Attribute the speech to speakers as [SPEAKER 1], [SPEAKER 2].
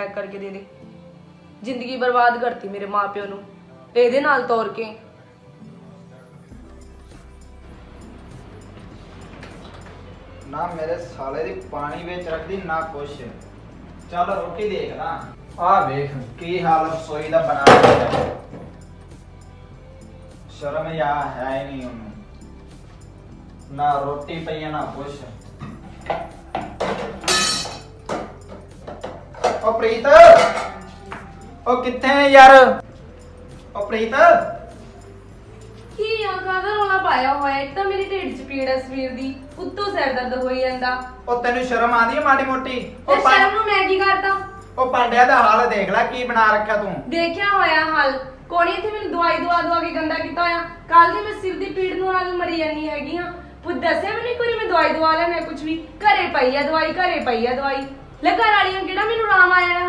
[SPEAKER 1] Pack ਕਰਕੇ ਦੇ ਦੇ। ਜ਼ਿੰਦਗੀ ਬਰਬਾਦ ਕਰਤੀ ਮੇਰੇ ਮਾਪਿਓ ਨੂੰ। ਇਹਦੇ ਨਾਲ ਤੋਰ ਕੇ।
[SPEAKER 2] ਨਾ ਮੇਰੇ ਸਾਲੇ ਦੀ ਪਾਣੀ ਵਿੱਚ ਰੱਖਦੀ ਨਾ ਕੁਛ। ਚੱਲ ਰੋਟੀ ਦੇਖਦਾ ਆ ਵੇਖ ਕੀ ਹਾਲ ਰਸੋਈ ਦਾ ਬਣਾ ਰੱਖਿਆ ਸ਼ਰਮ ਆ ਹੈ ਨਹੀਂ ਉਹਨੂੰ। ਨਾ ਰੋਟੀ ਪਈ ਆ, ਨਾ ਕੁਛ। ਓ ਪ੍ਰੀਤ। ਓ ਕਿੱਥੇ ਹੈ ਯਾਰ? ਓ ਪ੍ਰੀਤ।
[SPEAKER 1] ਕੀ ਆ? ਕਾਹਦਾ ਰੋਲਾ ਪਾਇਆ ਹੋਇਆ? ਇੱਕ ਤਾਂ ਮੇਰੀ ਢਿੱਡ 'ਚ ਪੀੜ ਹੈ ਸਵੇਰ ਦੀ। ਉੱਤੋਂ ਸਿਰ ਦਰਦ ਹੋਈ ਜਾਂਦਾ।
[SPEAKER 2] ਓ ਤੈਨੂੰ ਸ਼ਰਮ ਆਉਂਦੀ ਹੈ ਮਾੜੀ ਮੋਟੀ? ਓ
[SPEAKER 1] ਸ਼ਰਮ ਨੂੰ ਮੈਂ ਕੀ ਕਰਦਾ?
[SPEAKER 2] ਉਹ ਪਾਂਡਿਆ ਦਾ ਹਾਲ ਦੇਖ ਲੈ ਕੀ ਬਣਾ ਰੱਖਿਆ ਤੂੰ।
[SPEAKER 1] ਦੇਖਿਆ ਹੋਇਆ ਹਾਲ। ਕੋਣੀ ਇੱਥੇ ਮੈਨੂੰ ਦਵਾਈ ਦਵਾ ਦਵਾ ਕੇ ਗੰਦਾ ਕੀਤਾ ਹੋਇਆ? ਕੱਲ ਦੀ ਮੈਂ ਸਿਰ ਦੀ ਪੀੜ ਨੂੰ ਨਾਲ ਮਰੀ ਜਾਂਦੀ ਹੈਗੀ ਆ। ਪੁੱਤ ਦੱਸਿਆ ਮੈਨੂੰ ਕੋਈ ਮੈਂ ਦਵਾਈ ਦਵਾ ਮੈਂ ਕੁਝ ਵੀ। ਘਰੇ ਪਈ ਆ ਦਵਾਈ ਘਰੇ ਪਈ ਆ ਦਵਾਈ। ਲੈ ਘਰ ਵਾਲੀਆਂ ਕਿਹੜਾ ਮੈਨੂੰ ਆਰਾਮ ਆਇਆ ਹੁਣ?